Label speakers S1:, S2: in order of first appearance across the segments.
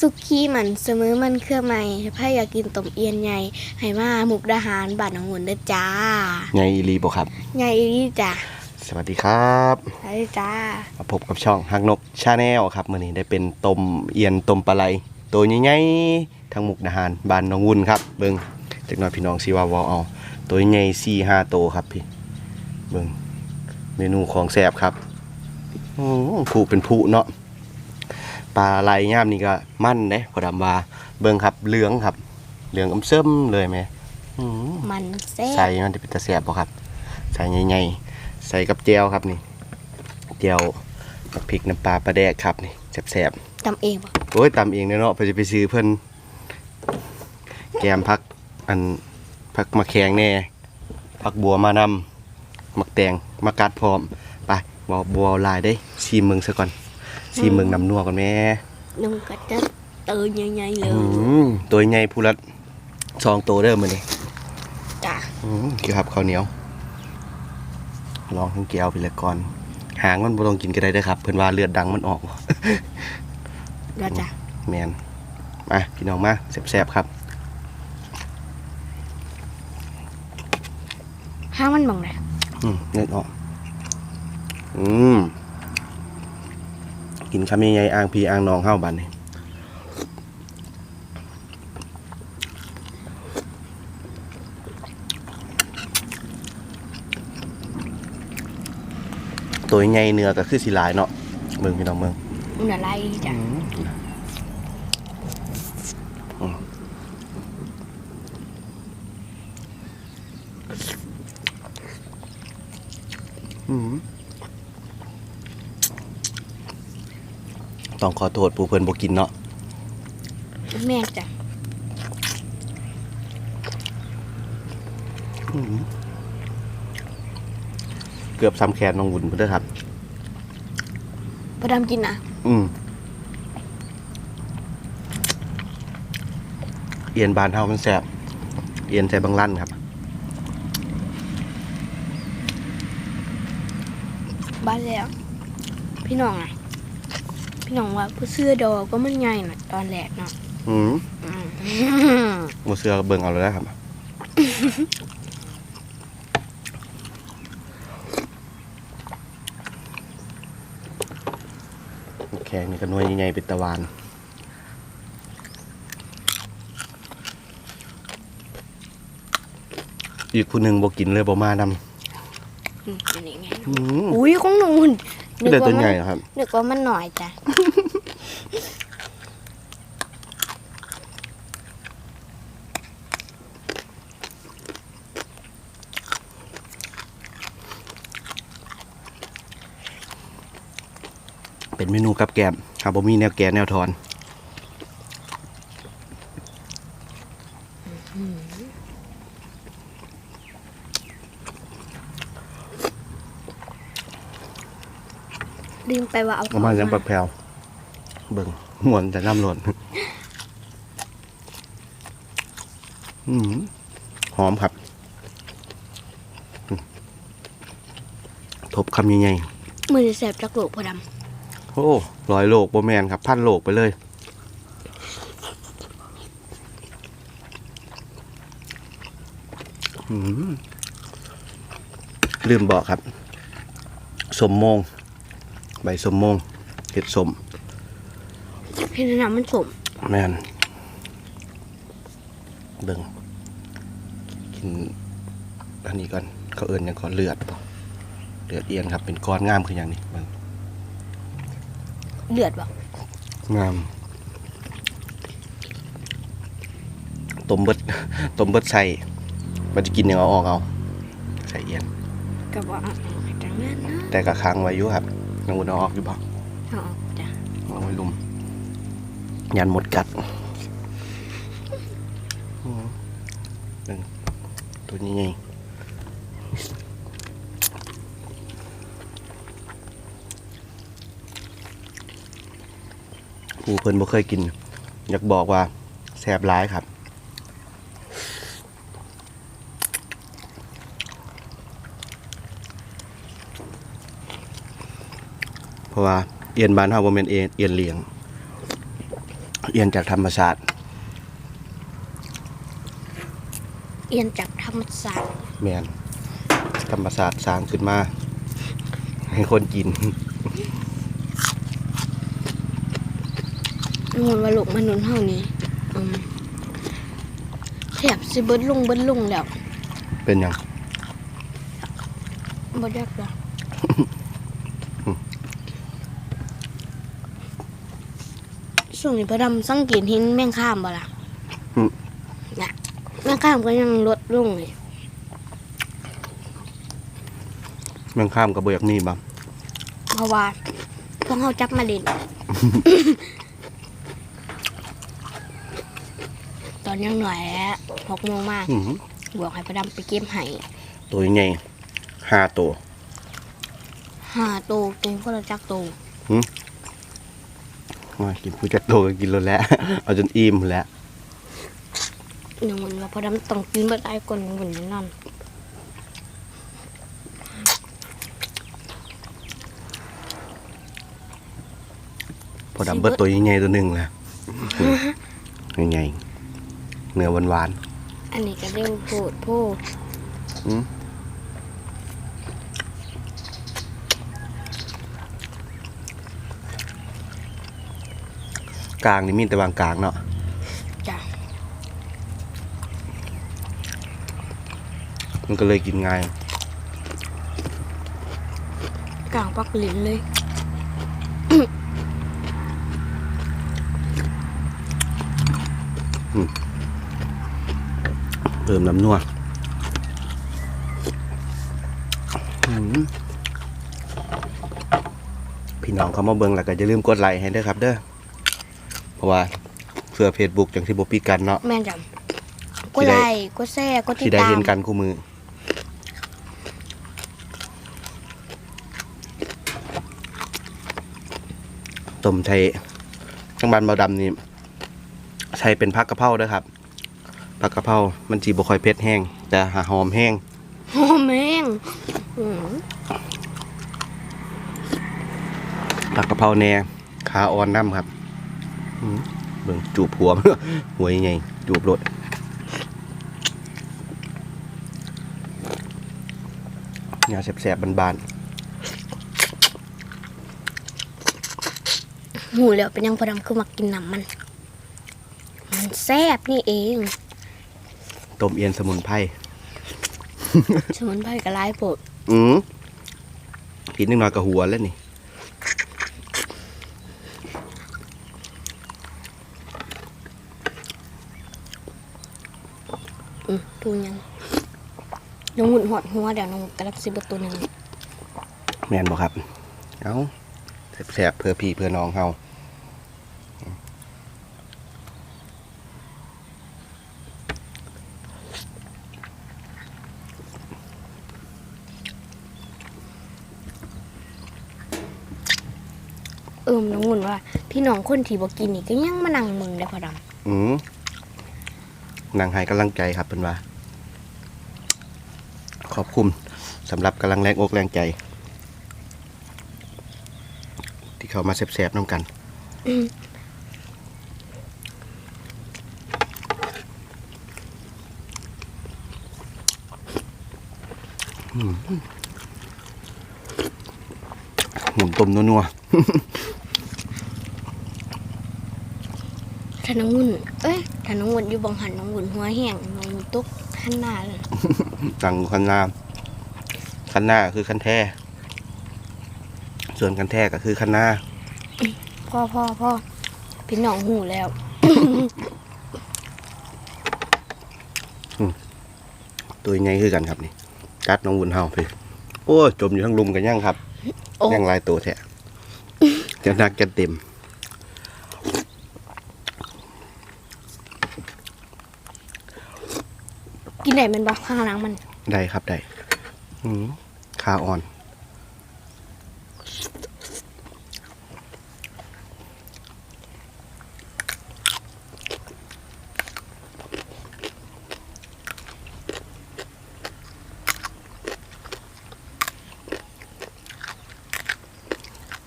S1: สุกี้มันเสมอมันเครือใหม่ถ้าอยากกินต้มเอียนใหญ่ให้มามุกดาหารบ้านหนองหุ่นเด้อจ้า
S2: ไงอีหลีบ่ครับ
S1: ใหญ่อีหลีจ้า
S2: สวัสดีครับ
S1: ไปจ้า
S2: มาพบกับช่องฮักนกชาแนลครับมื้อนี้ได้เป็นต้มเอียนต้มปลาไหลตัวใหญ่ๆทั้งมุกดาหารบ้านหนองวุ่นครับเบิ่งจักหน่อยพี่น้องสิว่าเว้าเอาตัวใหญ่4 5ตัวครับพี่เบิ่งเมนูของแซ่บครับอือผู้เป็นผู้เนาะ ปลาไหลยามนี้ก็มั่นเด้พอดำว่าเบิ่งครับเหลืองครับ เหลืองอมเส้มเลยแม่อือ
S1: มันแซ่
S2: ใส่
S1: บ
S2: มันจะเป็นตะแสบบ่ครับ ใส่ใหญ่ๆใส่กับเจียวครับนี่เจียวกับพริกน้ำปลาปลาแดกครับนี่แสบ
S1: ตำเองบ่
S2: ๆโอ้ยตำเองเด้อเนาะเพื่อจะไปซื้อเพิ่นแกมพักอันพักมะแขงแน่พักบัวมานำมักแตงมากัดพร้อมไปบัวบัวลายได้ซีมเมืองซะก่อน ซีมเมืองนำนัวก่อนแม่
S1: นุ่มก็จะเตยใหญ่ๆเล
S2: อื
S1: ย
S2: มตัวใหญ่ผู้ละสองตัวเด้อมื้อนี้
S1: จ้า
S2: อืมเกี่ยวกับข้าวเหนียว ลองทั้งเกียวไปเลยก่อน หางมันบ่ต้องกินก็ได้เด้อครับ เพิ่นว่าเลือดดังมันออก
S1: แล้วจ้า
S2: แมนมาพี่น้องมาแซ่บๆครับ
S1: ห้างมันบังเลย
S2: อืมเลือดออกอืม กินคำใหญ่ๆอ่างพี่อ่างน้องเฮาบัดนี้ตัวใหญ่เนื้อก็คือสิหลายเนาะเมืองพี่น้องเมือง
S1: มันอะไรจ้า
S2: อืม ต้องขอโทษผู้เพิ่นบ่กินเนาะ
S1: แม่นจ้า
S2: เกือบซ้ำแขนน้องวุ่นเพิ่นเด้อครับ
S1: พอดำกินนะ
S2: อืมเอียนบานเฮามันแซ่บเอียนใส่บางลั่นครับ
S1: บ้านแล้ว พี่น้องอะ พี่น้องว่าผู้เสื้อดอกก็มันใหญ่น่ะตอนแรกเนาะ
S2: อืม
S1: อืม
S2: บ่เชื่อก็เบิ่งเอาเลยนะครับ แขงนี่ก็หน่วยใหญ่ๆเป็นตะวันอีกผู้หนึ่งบ่กินเลยบ่มานำ
S1: อืมเป็นยังไง
S2: อืม
S1: อุ้ยของหนู
S2: ไม่ได้ตัวใหญ่หรอกครับ
S1: นึกว่ามันหน่อยจ้ะ
S2: เป็นเมนูกับแกมครับบ่มีแนวแกนแนวทอน
S1: ลืม ไปว่าเอา
S2: ประมาณยังปักแพรวเบิ่งหมวนแต่น้ำหล่นอืมหอมครับอืมทบคำใหญ่
S1: มือแสบจักโลกพอด
S2: ๆโอ้ร้อยโลกโบแมนครับพันโลกไปเลยอืมลืมบอกครับ สมโมง ใบสมโมงเห็ดสมำ
S1: พี่น้ำมันสม
S2: แม่นเบิ่งกินอันนี้ก่อนเขาเอิญยังก่อนเลือดบ่เลือดเอียนครับเป็นก้อนงามคืออย่างนี้เบิ่ง
S1: เลือดบ่
S2: งามต้มเบิดต้มเบิดใส่มันจะกินยังเอาออกเอาใส่เอียน
S1: กับว่าเอาออกจังนั้นนะ
S2: แต่กะค้างไว้อยู่ครับ ยังอุ่นเอาออกอยู่บ่
S1: เอาออกจ้ะ
S2: เอาไว้ลุมยันหมดกัดอืมเบิ่งตัวนี้ไงผู้เพิ่นบ่เคยกิน อยากบอกว่าแซ่บร้ายครับ เพ ราะว่าเอียนบ้านเฮาบ่แม่นเอียนเอียนเหลียง เอียนจากธรรมชาติ
S1: เอียนจากธรรมศาสตร์
S2: แมนธรรมศาสตร์สร้างขึ้นมา ให้คนกิน
S1: นวลว่าลูกมนุษย์เฮานี่อืมแถบสิเบิดลงเบิดลงแล้ว
S2: เป็นหยัง
S1: บ่ยากหรอก ช่วงนี้พระดำสังเกตเห็นแมงข้ามบ่ล่ะน่ะแมงข้ามก็ยังลดลงเลย
S2: แมันข้ามกับเบือกมีบ้าง
S1: เพราะว่าพวกเขาจับมาเล่น ตอนยังหน่อยแล้วหกโมงมาก
S2: อื้อหือ
S1: บอกให้พระดำไปเก็บไห้
S2: ตัวใหญ่ห้าตัว
S1: ห้าโตวเป็นพวกเราจักโตว
S2: มากินผู้จัดโตก็กินแล้วแหละเอาจนอิ่มแล้ว
S1: หนึ่งวันว่าพระดำต้องกินเบิดไอ้คนหนึ่งวันนี้นั่น
S2: พอดับเบิลตัวใหญ่ๆตัวหนึ่งแหละใหญ่ๆเนื้อหวาน
S1: อันนี้ก็เร็วโพดโพด
S2: ๆอืม กลางนี่มีแต่วางกลางเนาะ
S1: จ้ะ
S2: มันก็เลยกินง่าย
S1: กลางปักหลินเลย
S2: เพิ่มน้ำนัวอืมพี่น้องเขามาเบิ่งแล้วก็อย่าลืมกดไลค์ให้ด้วยครับเด้อ เพราะว่าเพื่อเฟซบุ๊กจังที่บ่ปิดกันเนาะ
S1: แม่นจ้ะกด
S2: สิได้
S1: ไลค์กดแชร์กดติ
S2: ที่
S1: ด
S2: ได้
S1: ตาม
S2: เห็นกันคู่มือ ต้มไทยจังบานเบาดำนี่ใช้เป็นผักกะเพราเด้อครับผักกะเพรา มันจีบ่ค่อยเผ็ดแห้ง แต่หาหอมแห้ง
S1: หอมแม่งอืม
S2: ผักกะเพราแหน่ขาอ่อนน้ำครับอืม เบิ่งจูบหัวหัวใหญ่ๆจูบรถเนี่ยแสบๆบาน
S1: หูแล้วเป็นยังพอดำคือมากินน้ำมัน มันแซ่บนี่เอง
S2: ๆต้มเอียนสมุนไพร
S1: สมุนไพรกระไรโปด
S2: อืมกินนิดหน่อยกับหัวแล้วนี่
S1: ดูยังน้องหุ่นหอดหัวเดี๋ยวน้องกระลับซิบตัวหนึ่ง
S2: แม่นบ่ครับ เอาแสบๆเพื่อพี่เพื่อน้องเฮา
S1: เอิมน้องหุ่นว่า พี่น้องคนที่บอกกินนี่ก็ยังมานั่งมึงได้พอด
S2: อืม นางให้กำลังใจครับเป็นว่า ขอบคุณสำหรับกำลังแรงอกแรงใจ ที่เขามาแสบๆน้ำกันำ
S1: อืม
S2: หมุนต้มนัว
S1: ถ้าน้องหุ่นเอ้ยถ้าน้องหุ่นอยู่บังหันน้องหุ่นหัวแห้งน้องหุ่นตุกหันหน้าเลย
S2: ๆตังคันหน้าคันหน้าคือคันแท้ส่วนคันแท้ก็คือคันหน้า
S1: พ่อพ่อพ่อพี่น้องหูแล้ว
S2: ตัวใหญ่คือกันครับนี่กัดน้องวุนเฮาพี่โอ้ยจมอยู่ทั้งลุมกันยังครับ
S1: โอ้
S2: ยังลายตัวแท้จะนักจะเต็ม
S1: กินได้แมันบ่ข้างหลังมัน
S2: ได้ครับได้อืมขาอ่อน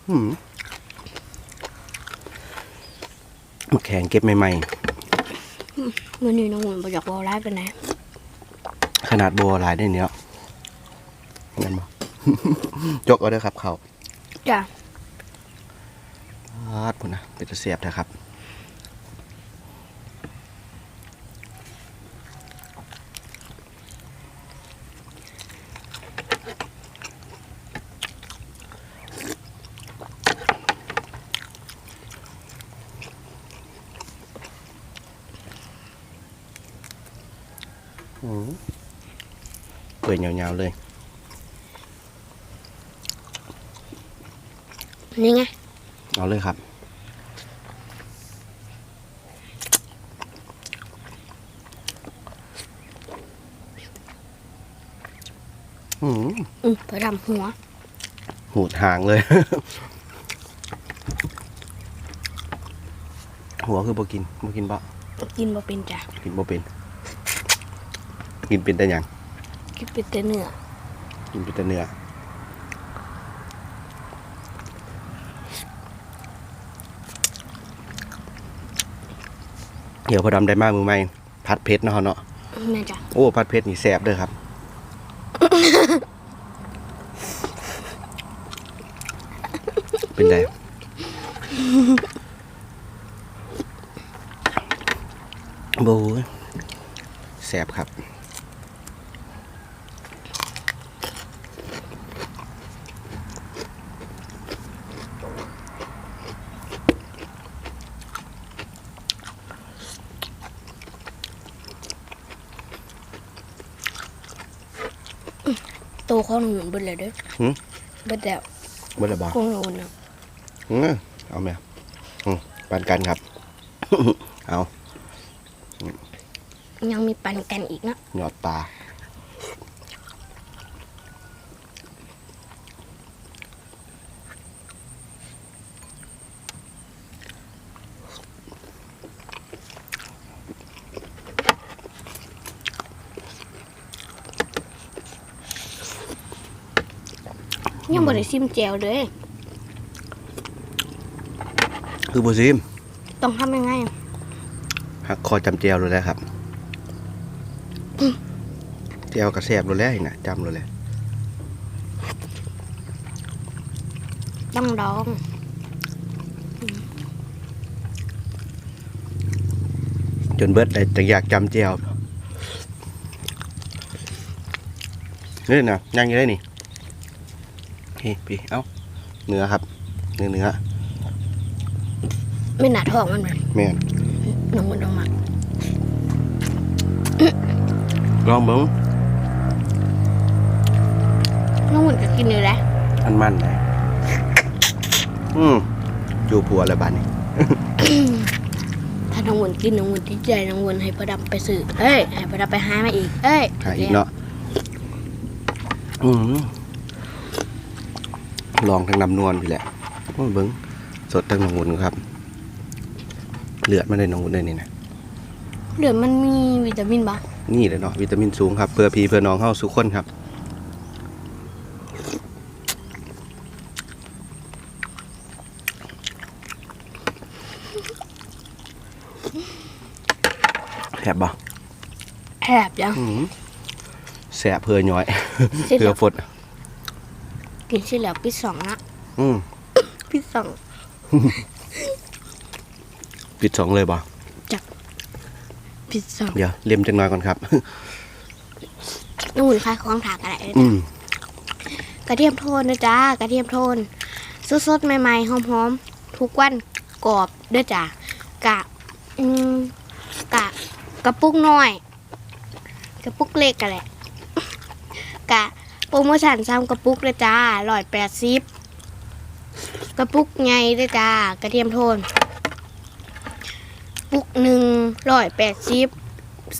S2: อืมแข็งเก็บใหม่
S1: มื้อนี้น้องหุ่นบ่อยากเว้าหลายปานใด
S2: ๆ ขนาดบัวลายได้เนี้ยเงินบ่จกเอาเด้อครับเขา
S1: จ้ะ
S2: พาดพุ่นนะเป็นตะเสียบนะครับอืม เปื่อยยาวๆเลย
S1: นี่ไง
S2: เอาเลยครับ อืม
S1: อือพอดำหัว
S2: หูดหางเลย หัวคือบ่กินบ่กินบ่
S1: กินบ่เป็นจ้ะ
S2: กินบ่เป็น กินเป็นแต่หยัง
S1: กินเป็นแต่เนื้อ
S2: กินเป็นแต่เนื้อเดี๋ยวพอดำได้มากมือใหม่พัดเพชรเนาะเนาะ
S1: แม่จ้ะ
S2: โอ้พัดเพชรนี่แสบเด้อครับเป็นไงโบ้ยแสบครับ
S1: โตของน้องหุ่นเบิดแล้วเด้อ
S2: หืม
S1: เบิดแล้ว
S2: เมื่อไรบอก
S1: ของน้องหุ่นน่ะ
S2: อืมเอาไหมอืมปันกันครับ เอา
S1: ยังมีปันกันอีกเนาะ
S2: หยอดปลา
S1: ยังบ่ได้ซิมแจวเลย
S2: คือโบซิม
S1: ต้องทำยังไง
S2: หักคอจำเจียวเลยแล้วครับเจียวกระแสบเลยแล้วนะจำเลยแหละ
S1: ต้องดอง
S2: จนเบิดเลยจะอยากจำเจียวนี่นะยังอยู่ได้นี่ พี่พี่เอ้าเนื้อครับเนื้อเนื้อ
S1: ไม่หนาท้องมันแม่น
S2: แม่น
S1: น้องหุ่นต้องมัก
S2: ลองเบิ้ง
S1: น้องหุ่นก็กินอยู่แหล้ว
S2: อันมันเลยอืมจูผัวแล้วบ้านนี้
S1: ถ้าน้องหุ่นกินน้องหุ่นติดใจน้องหุ่นให้พอดำไปซื้อเอ้ยให้พอดำไปหามาอีก เอ้ย
S2: หาอีกเนาะอืม ลองทั้งน้ำนวลพี่แหละโอ้ยเบิ้งสดทั้งหนองหุ่นครับ เลือดมันได้หนองหุ่นได้นี่นะ
S1: เหลือมันมีวิตามินบ่
S2: นี่เลยเนาะวิตามินสูงครับ เพื่อพี่เพื่อน้องเข้าสุขคนครับแสบบ่
S1: แอบยัง
S2: อืมแสบเพื่อย้อย
S1: เสร็จ
S2: เพื่
S1: แล้
S2: อ
S1: ว
S2: ฟด
S1: กินเสร็จแล้วปิดสองนะ
S2: อืม
S1: ปิดสอง
S2: ปิดสองเลยบ่
S1: ปิดสอง
S2: เดี๋ยวเลียมจังน้อยก่อนครับ
S1: น้องหุ่นคลายของถากอะไร
S2: อืม
S1: กระเทียมโทนนะจ้ากระเทียมโทนสดๆใหม่ๆหอมๆทุกวันกรอบเด้อจ้ากะอืมกะกระปุกน้อย กระปุกเล็กกันแหละกะ โปรโมชั่นซ้ำกระปุกเลยจ้าร้อยแปดสิบกระปุกไงด้วยจ้ากระเทียมโทน ปุกหนึ่งร้อยแปดสิบ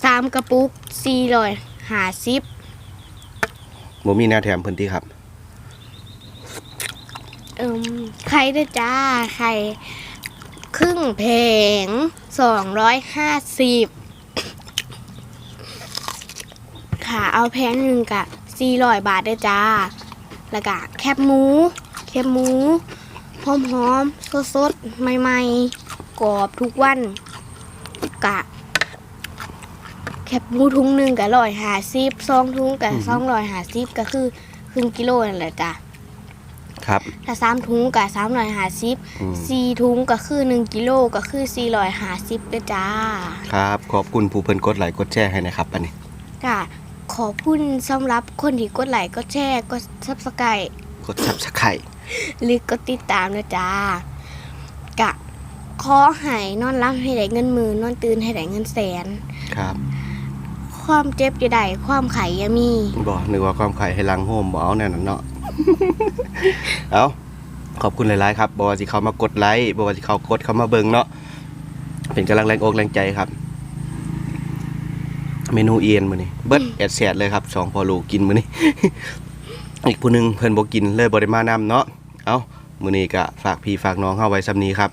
S1: สามกระปุกสี่ร้อยห้าสิบ
S2: บ่มีแนวแถมพื้นที่ครับ
S1: เอิมไข่ด้วยจ้าไข่ครึ่งแผงสองร้อยห้าสิบค่ะเอาแพงหนึ่งกะ สี่ร้อยบาทด้วยจ้า แล้วก็แคบหมู แคบหมูหอมหอมสดสดๆใหม่ๆ กรอบทุกวันกะ แคบหมูทุงหนึ่งกะร้อยหาซิบซองทุงกะซองร้อยหาซิบก็คือครึ่งกิโลนั่นแหละจ้ะ
S2: ครับ
S1: ถ้าสามทุงกะสามร้อยหาซิบ
S2: อืม
S1: สี่ทุงก็คือหนึ่งกิโลก็คือสี่ร้อยหาซิบเด้อจ้า
S2: ครับ ขอบคุณผู้เพิ่นกดไลค์กดแชร์ให้นะครับอันนี้
S1: จ้ะ ขอบคุณสำหรับคนที่กดไลค์กดแชร์กดซับสไครต์
S2: กด Subscribe
S1: หรือกดติดตามนะจ้ากะขอให้นอนรับให้ได้เงินหมื่นนอนตื่นให้ได้เงินแสน
S2: ครับ
S1: ความเจ็บจะได้ความไข่อยามี
S2: บ่นึกว่าความไข่ให้ลังโฮมบ่เอาแน่นอนเนาะ เอาขอบคุณหลายๆครับบ่ว่าสิเขามากดไลค์บ่ว่าสิเขากดเข้ามาเบิ่งเนาะเป็นกำลังแรงอกแรงใจครับ เมนูเอียนมื้อนี้เบิดแอดแสดเลยครับสองพอลูกกินมื้อนี้ อีกผู้หนึงเพิ่นบ่กินเลยบ่ได้มานํเนาะเอามื้อนี้ก็ฝากพี่ฝากน้องเฮาไว้ซำนี้ครับ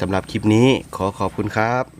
S2: สำหรับคลิปนี้ขอขอบคุณครับ